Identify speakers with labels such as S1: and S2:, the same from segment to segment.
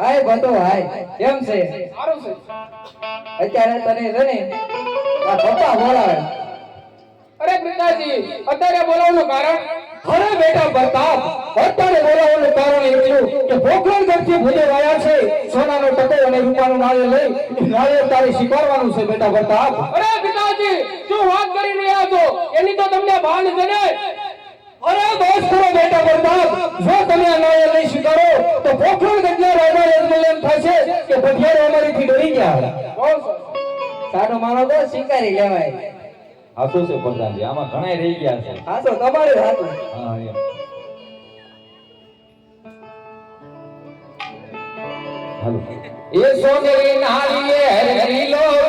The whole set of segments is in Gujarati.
S1: હાય બંધો હાય કેમ છે?
S2: સારું છે.
S1: અત્યારે તને છે ને આ પપ્પા બોલાવે.
S2: અરે પિતાજી અત્યારે બોલાવવાનું કારણ?
S1: અરે બેટા પ્રતાપ અત્યારે બોલાવવાનું કારણ એટલું કે પોખરણ ગઢથી ભૂલે વાયા છે સોનાનો ટકો અને રૂપાનું નાળિયેર લઈ નાળિયેર તારે સ્વીકારવાનું છે બેટા પ્રતાપ.
S2: અરે પિતાજી શું વાત કરી રહ્યા છો? એની તો તમને ભાન છે ને?
S1: અરે બસ કરો બેટા પ્રતાપ જો તમે આ નાળિયેર લઈ સ્વીકારો ભટિયારો અમારીથી ડરી ગયા સાનો માનો તો સ્વીકારી લેવાય
S3: આ શું છે પ્રધાનજી આમાં ઘણા રહી ગયા છે.
S1: હાસો તમારે હાથું
S3: હા એમ. હાલો.
S2: એ સોનેરી નાળિયેર લીલો રામારા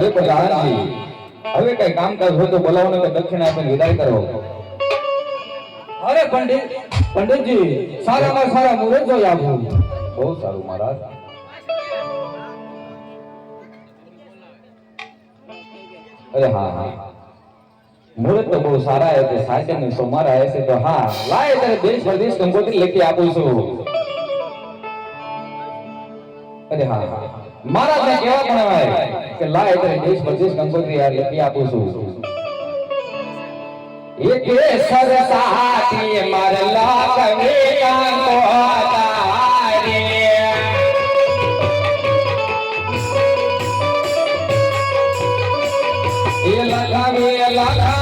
S3: અરે પ્રધાનજી હવે કઈ કામકાજ હોય તો બોલાવો ને દક્ષિણ આપીને વિદાય કરો.
S1: અરે પંડિત પંડિતજી સારામાં સારા મુહૂર્ત જોઈ આપું
S3: બહુ સારું મહારાજ. અરે હા હા. મુહૂર્ત તો બહુ સારા છે સાચે ને સોમારા હશે તો હા લાય તારે દેશ પ્રદેશ કંકોત્રી લખી આપું છું. અરે હા હા. મારા ત્યાં કેવા પણ આવે. કે લાય તારે દેશ પરદેશ ગંગોત્રી યાર લખી આપું છું.
S2: એક સરસાતી મરલા કવે કાંતો તારે એ લખાવે લખા